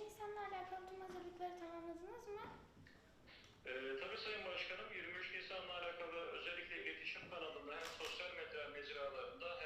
Nisan'la alakalı tüm hazırlıkları tamamladınız mı? Ee, tabii Sayın Başkanım 23 Nisan'la alakalı özellikle iletişim kanalında hem sosyal medya mecralarında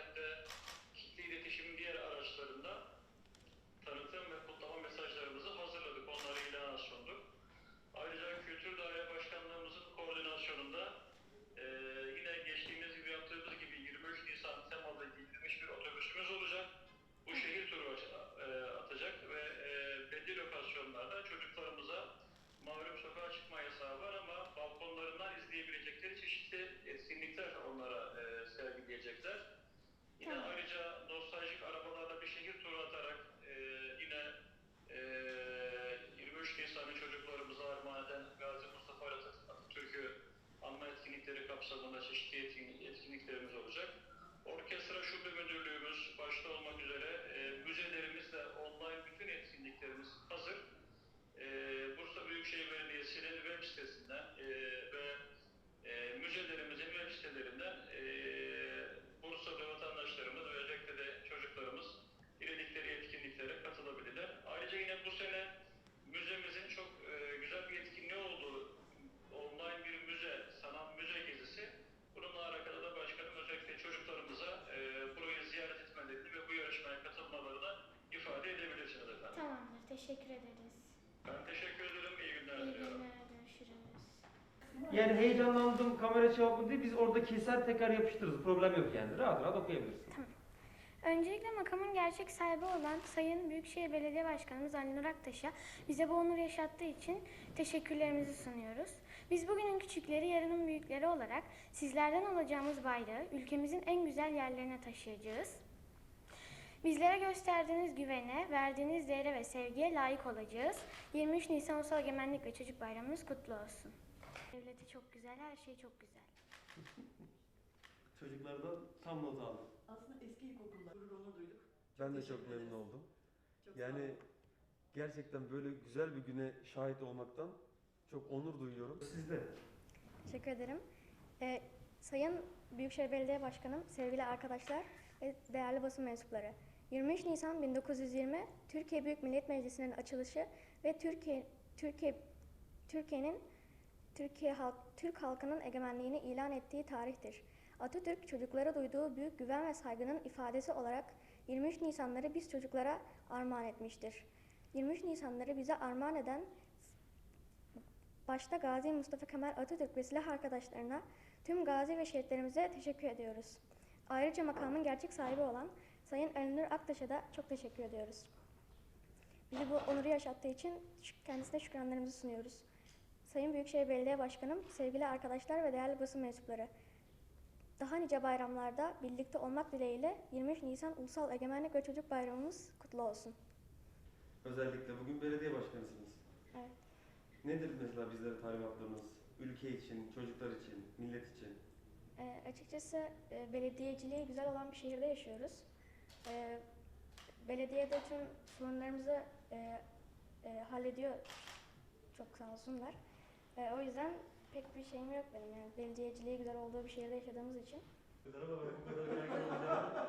müzelerimizin web sitelerinden eee Bursa'da vatandaşlarımız ve özellikle de çocuklarımız diledikleri etkinliklere katılabilirler. Ayrıca yine bu sene müzemizin çok eee, güzel bir etkinliği olduğu online bir müze, sanat müze gezisi. Bununla alakalı da başkanım özellikle çocuklarımıza eee burayı ziyaret etmelerini ve bu yarışmaya katılmalarını ifade edebilirsiniz efendim. Tamamdır. Teşekkür ederiz. Ben teşekkür ederim. İyi günler İyi diliyorum. günler. Görüşürüz. Yani heyecanlandım kamera cevabı değil biz orada keser tekrar yapıştırırız. Problem yok yani. Rahat rahat okuyabilirsin. Öncelikle makamın gerçek sahibi olan Sayın Büyükşehir Belediye Başkanımız Ali Nur Aktaş'a bize bu onur yaşattığı için teşekkürlerimizi sunuyoruz. Biz bugünün küçükleri, yarının büyükleri olarak sizlerden alacağımız bayrağı ülkemizin en güzel yerlerine taşıyacağız. Bizlere gösterdiğiniz güvene, verdiğiniz değere ve sevgiye layık olacağız. 23 Nisan Ulusal Egemenlik ve Çocuk Bayramımız kutlu olsun. Devleti çok güzel, her şey çok güzel. Çocuklardan tam not aldım. Aslında eski ilkokullar gururunu duyduk. Ben de çok memnun ederiz. oldum. Çok Yani gerçekten böyle güzel bir güne şahit olmaktan çok onur duyuyorum. Sizde. Teşekkür ederim. Ee, Sayın Büyükşehir Belediye Başkanım, sevgili arkadaşlar ve değerli basın mensupları. 23 Nisan 1920 Türkiye Büyük Millet Meclisi'nin açılışı ve Türkiye Türkiye Türkiye'nin Türkiye halk Türk halkının egemenliğini ilan ettiği tarihtir. Atatürk çocuklara duyduğu büyük güven ve saygının ifadesi olarak 23 Nisanları biz çocuklara armağan etmiştir. 23 Nisanları bize armağan eden Başta Gazi Mustafa Kemal Atatürk ve silah arkadaşlarına, tüm gazi ve şehitlerimize teşekkür ediyoruz. Ayrıca makamın gerçek sahibi olan Sayın Elinur Aktaş'a da çok teşekkür ediyoruz. Bizi bu onuru yaşattığı için kendisine şükranlarımızı sunuyoruz. Sayın Büyükşehir Belediye Başkanım, sevgili arkadaşlar ve değerli basın mensupları. Daha nice bayramlarda birlikte olmak dileğiyle 23 Nisan Ulusal Egemenlik ve Çocuk Bayramımız kutlu olsun. Özellikle bugün belediye başkanısınız. Evet. Nedir mesela bizlere talimatlarınız? Ülke için, çocuklar için, millet için. E, açıkçası e, belediyeciliği güzel olan bir şehirde yaşıyoruz. E, belediyede tüm sorunlarımızı e, e, hallediyor. Çok sağ olsunlar. E, o yüzden pek bir şeyim yok benim yani belediyeciliği güzel olduğu bir şehirde yaşadığımız için. Bu kadar bu kadar kaygın olacağını,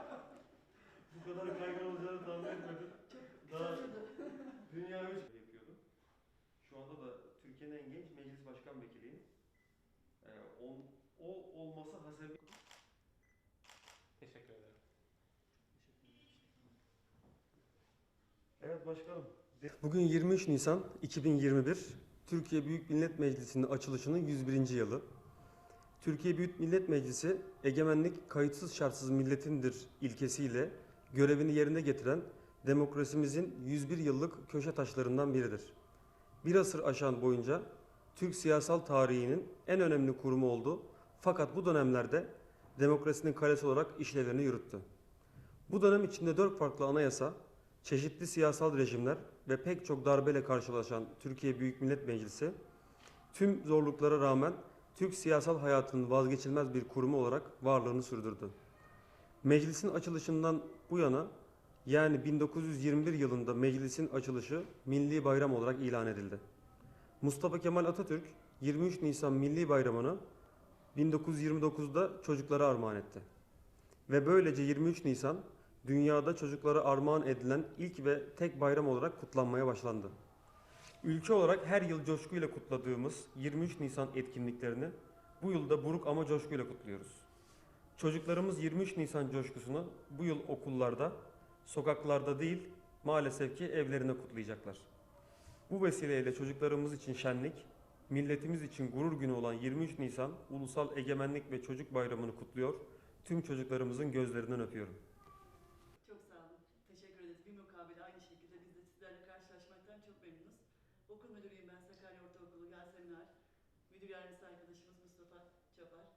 bu kadar kaygın olacağını tahmin etmedim. Daha dünya üç yapıyordum. Şu anda da Türkiye'nin en genç meclis başkan vekiliyim. Ee, on, o olması hasebi... Teşekkür ederim. Evet başkanım. Bugün 23 Nisan 2021 Türkiye Büyük Millet Meclisi'nin açılışının 101. yılı. Türkiye Büyük Millet Meclisi egemenlik kayıtsız şartsız milletindir ilkesiyle görevini yerine getiren demokrasimizin 101 yıllık köşe taşlarından biridir. Bir asır aşan boyunca Türk siyasal tarihinin en önemli kurumu oldu. Fakat bu dönemlerde demokrasinin kalesi olarak işlevlerini yürüttü. Bu dönem içinde dört farklı anayasa, çeşitli siyasal rejimler ve pek çok darbeyle karşılaşan Türkiye Büyük Millet Meclisi, tüm zorluklara rağmen Türk siyasal hayatının vazgeçilmez bir kurumu olarak varlığını sürdürdü. Meclisin açılışından bu yana yani 1921 yılında meclisin açılışı milli bayram olarak ilan edildi. Mustafa Kemal Atatürk 23 Nisan Milli Bayramı'nı 1929'da çocuklara armağan etti. Ve böylece 23 Nisan dünyada çocuklara armağan edilen ilk ve tek bayram olarak kutlanmaya başlandı. Ülke olarak her yıl coşkuyla kutladığımız 23 Nisan etkinliklerini bu yılda buruk ama coşkuyla kutluyoruz. Çocuklarımız 23 Nisan coşkusunu bu yıl okullarda, sokaklarda değil maalesef ki evlerine kutlayacaklar. Bu vesileyle çocuklarımız için şenlik, milletimiz için gurur günü olan 23 Nisan Ulusal Egemenlik ve Çocuk Bayramı'nı kutluyor. Tüm çocuklarımızın gözlerinden öpüyorum. Çok sağ olun. Teşekkür mukabele aynı şekilde biz de sizlerle karşılaşmaktan çok memnunuz. Okul müdürüyüm ben Sakarya Ortaokulu Ar. Müdür yardımcısı arkadaşımız Mustafa Çapar.